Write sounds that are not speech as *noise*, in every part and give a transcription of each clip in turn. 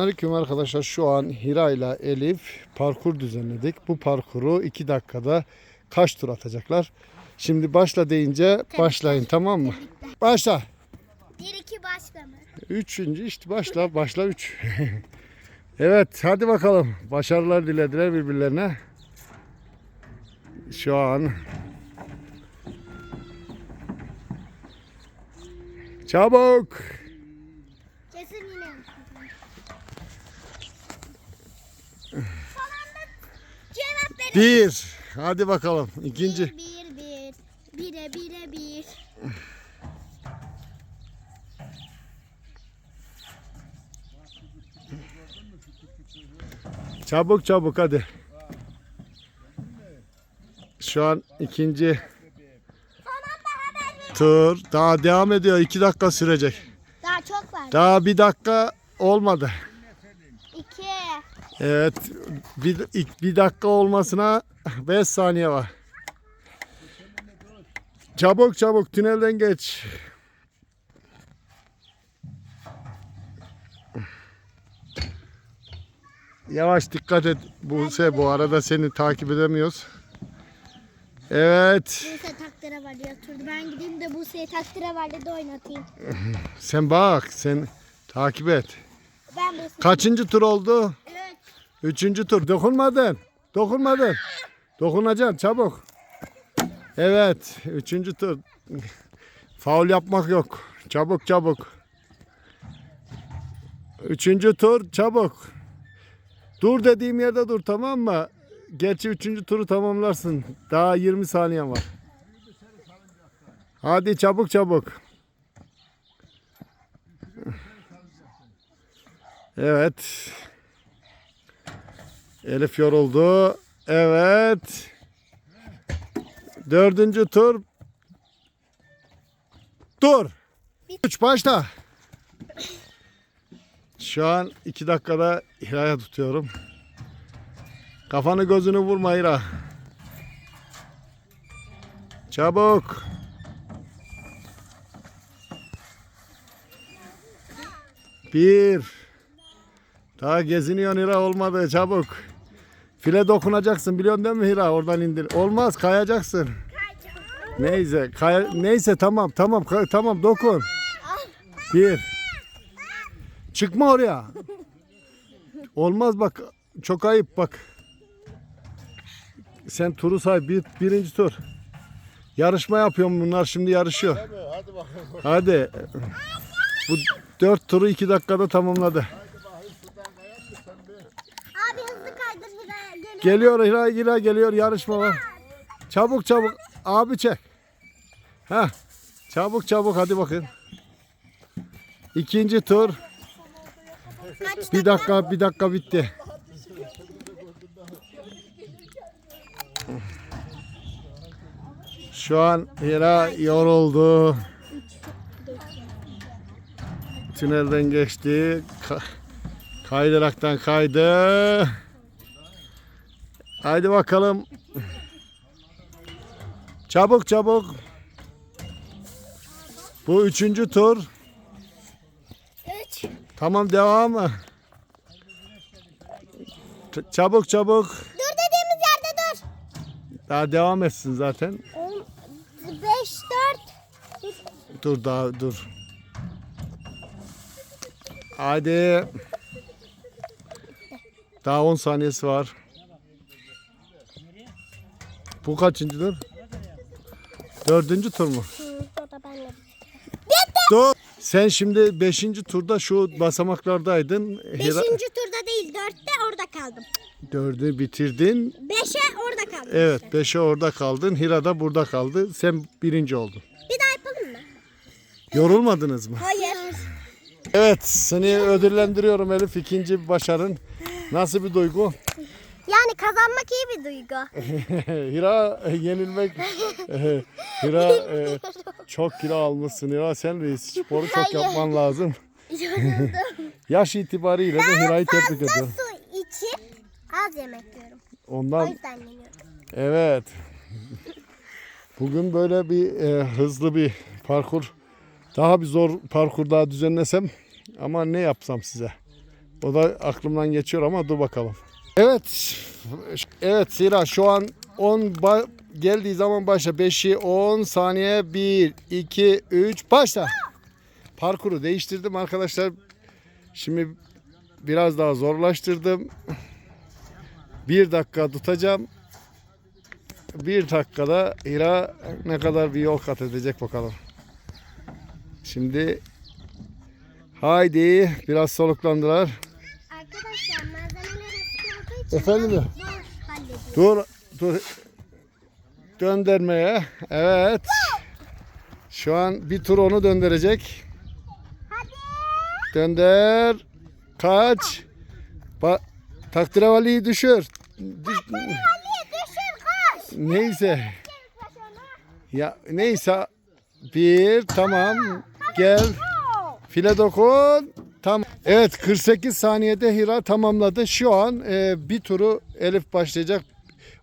Aleyküm arkadaşlar şu an Hira ile Elif parkur düzenledik. Bu parkuru 2 dakikada kaç tur atacaklar? Şimdi başla deyince başlayın tamam mı? Başla. 1 2 başlama. Üçüncü işte başla başla 3. *laughs* evet hadi bakalım. Başarılar dilediler birbirlerine. Şu an Çabuk. Bir. Hadi bakalım. İkinci. 1 1 1. Bire bire bir. Çabuk çabuk hadi. Şu an ikinci tur. Daha devam ediyor. iki dakika sürecek. Daha çok var. Daha bir dakika olmadı. 2 Evet. Bir, bir dakika olmasına 5 saniye var. Çabuk çabuk tünelden geç. Yavaş dikkat et Buse bu arada seni takip edemiyoruz. Evet Buse takdire var ya turdu. Ben gideyim de Buse'ye takdire var de oynatayım. sen bak sen takip et. Ben Buse. Kaçıncı tur oldu? 3 Üçüncü tur. Dokunmadın. Dokunmadın. Dokunacaksın çabuk. Evet. Üçüncü tur. Faul yapmak yok. Çabuk çabuk. Üçüncü tur çabuk. Dur dediğim yerde dur tamam mı? Gerçi üçüncü turu tamamlarsın. Daha 20 saniyen var. Hadi çabuk çabuk. Evet. Elif yoruldu. Evet. Dördüncü tur. Dur. Üç başla. Şu an iki dakikada Hira'ya tutuyorum. Kafanı gözünü vurma Hira. Çabuk. Bir. Daha geziniyorsun Hira olmadı çabuk. File dokunacaksın biliyorsun değil mi Hira oradan indir. Olmaz kayacaksın. Neyse kaya, neyse tamam tamam tamam dokun. Bir. Çıkma oraya. Olmaz bak çok ayıp bak. Sen turu say bir, birinci tur. Yarışma yapıyorum bunlar şimdi yarışıyor. Hadi. Bu dört turu iki dakikada tamamladı. Abi hızlı kaydır Hira'ya. Geliyor. Hira Hira geliyor yarışma var. Çabuk çabuk abi çek. Ha. Çabuk çabuk hadi bakın. İkinci tur. Bir dakika bir dakika bitti. Şu an Hira yoruldu. Tünelden geçti. Ka- kaydıraktan kaydı. Haydi bakalım. Çabuk çabuk. Bu üçüncü tur. 3 Tamam devam? Ç- Çabuk çabuk. Dur dediğimiz yerde dur. Daha devam etsin zaten. 5 4 Dur daha dur. Hadi. Daha 10 saniyesi var. Bu kaçıncı tur? Dördüncü tur mu? Dur. Sen şimdi 5. turda şu basamaklardaydın. Hira- Beşinci turda değil dörtte orada kaldım. Dördü bitirdin. Beşe orada kaldım. Evet 5'e orada kaldın. Hira da burada kaldı. Sen birinci oldun. Bir daha yapalım mı? Yorulmadınız mı? Hayır. Evet seni ödüllendiriyorum Elif. ikinci başarın. Nasıl bir duygu? Yani kazanmak iyi bir duygu. *laughs* Hira e, yenilmek. *laughs* e, Hira e, çok kilo almışsın. Hira sen reis sporu çok yapman lazım. *laughs* Yaş itibariyle de Hira'yı tebrik ediyorum. su içip az yemek yiyorum. O Ondan yüzden yeniyorum. evet. Bugün böyle bir e, hızlı bir parkur. Daha bir zor parkur daha düzenlesem ama ne yapsam size? O da aklımdan geçiyor ama dur bakalım. Evet. Evet Hira şu an 10 ba- geldiği zaman başla. 5'i 10 saniye 1 2 3 başla. Parkuru değiştirdim arkadaşlar. Şimdi biraz daha zorlaştırdım. Bir dakika tutacağım. Bir dakikada Hira ne kadar bir yol kat edecek bakalım. Şimdi haydi biraz soluklandılar. Arkadaşlar malzemeler eski olduğu için Efendim? hallediyor. Dur dur. Döndürmeye. Evet. Şu an bir tur onu döndürecek. Hadi. Dönder. Kaç. Ba Takdiravali'yi düşür. Düş-. Neyse. Ya neyse. Bir tamam. Gel. File dokun. Tam. Evet 48 saniyede Hira tamamladı. Şu an e, bir turu Elif başlayacak.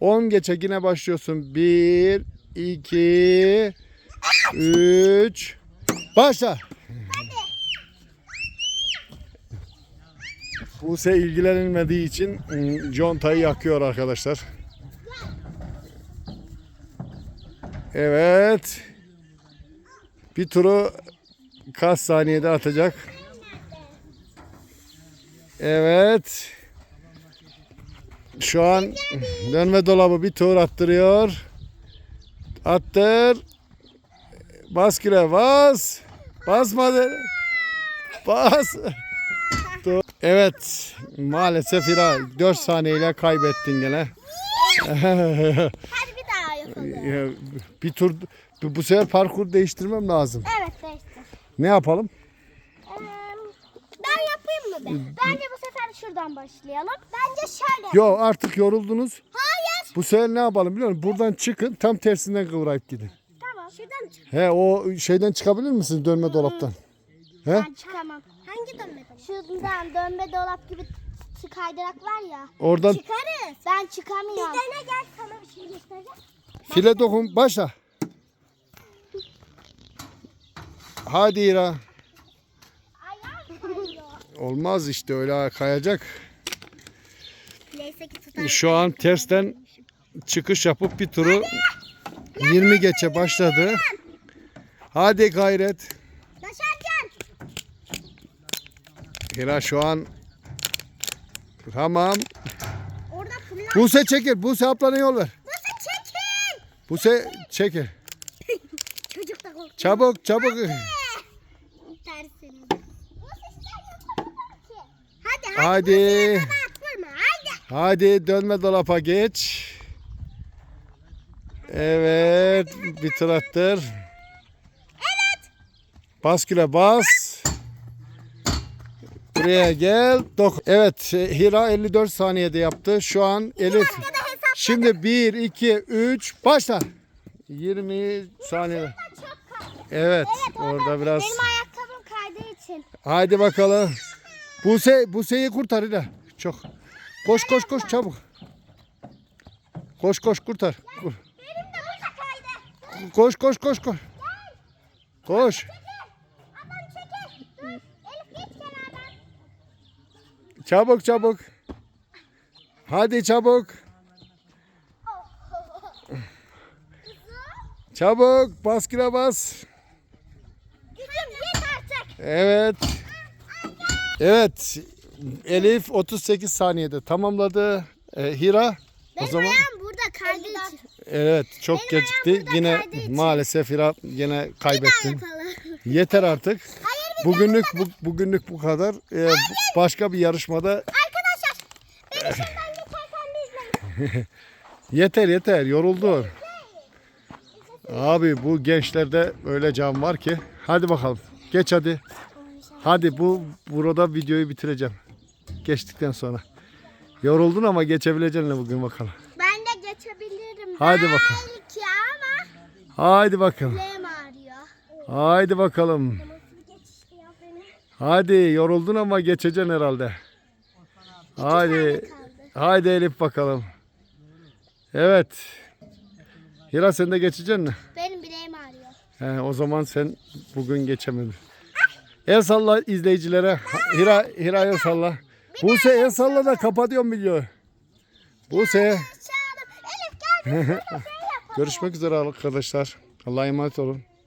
10 geçe yine başlıyorsun. 1 2 3 Başla. Buse ilgilenilmediği için ım, contayı yakıyor arkadaşlar. Evet. Bir turu kaç saniyede atacak? Evet. Şu an dönme dolabı bir tur attırıyor. Attır. Bas güle bas. Basmadı. Bas. Evet. Maalesef Hira 4 saniyeyle kaybettin gene. Hadi bir daha yapalım. *laughs* bir tur bu sefer parkur değiştirmem lazım. Evet değiştir. Ne yapalım? Mı? Bence bu sefer şuradan başlayalım. Bence şöyle. Yo artık yoruldunuz. Hayır. Bu sefer ne yapalım biliyor musun? Buradan çıkın tam tersinden kıvrayıp gidin. Tamam. Şuradan çık. He o şeyden çıkabilir misin dönme dolaptan? He? Ben çıkamam. Hangi dönme dolap? Şuradan dönme dolap gibi şu kaydırak var ya. Oradan Çıkarız. Ben çıkamıyorum. Bir dene gel sana bir şey göstereceğim. file dokun başla. Hadi İra. Olmaz işte öyle kayacak. Şu an tersten çıkış yapıp bir turu 20 geçe başladı. Hadi gayret. Hira şu an tamam. Orada fırlat. Buse çekil. Buse ablana yol ver. Nasıl çekin? Buse çekil. *laughs* Çocuk da korktu. Çabuk çabuk. Hadi hadi. Hadi. Hadi. Hadi dönme dolapa geç. Evet bir tur attır. Evet. Bas güle bas. Buraya gel. Dok evet Hira 54 saniyede yaptı. Şu an Elif. Şimdi 1 2 3 başla. 20 saniye. Evet orada biraz. Benim için. Haydi bakalım. Buse, Buse'yi kurtar Hira. Çok. Koş koş koş çabuk. Koş koş kurtar. Kur-. Koş koş koş koş. Koş. Çabuk çabuk. Hadi çabuk. *laughs* Çabuk baskıla bas. Evet. Evet. Elif 38 saniyede tamamladı. Ee, Hira o Benim zaman ayağım burada için. evet çok Benim gecikti. burada Yine kaydığı için. maalesef Hira yine kaybettin. Yapalım. *laughs* Yeter artık. Hayır bir Bugünlük bu, bugünlük bu kadar. Ee, başka bir yarışmada Arkadaşlar beni şuradan geçerken izleyin. *laughs* yeter yeter yoruldu. Abi bu gençlerde öyle can var ki. Hadi bakalım. Geç hadi. Hadi bu burada videoyu bitireceğim. Geçtikten sonra. Yoruldun ama geçebileceksin bugün bakalım. Ben de geçebilirim. Hadi bakalım. Belki ama Haydi bakalım. bileğim ağrıyor. Haydi bakalım. Benim? Hadi yoruldun ama geçeceksin herhalde. Hadi. Haydi Elif bakalım. Evet. Hira sen de geçeceksin mi? Benim. He, o zaman sen bugün geçemedin. El salla izleyicilere. Hira, Hira el salla. Buse el salla da kapatıyorum video. Buse. *laughs* Görüşmek üzere arkadaşlar. Allah'a emanet olun.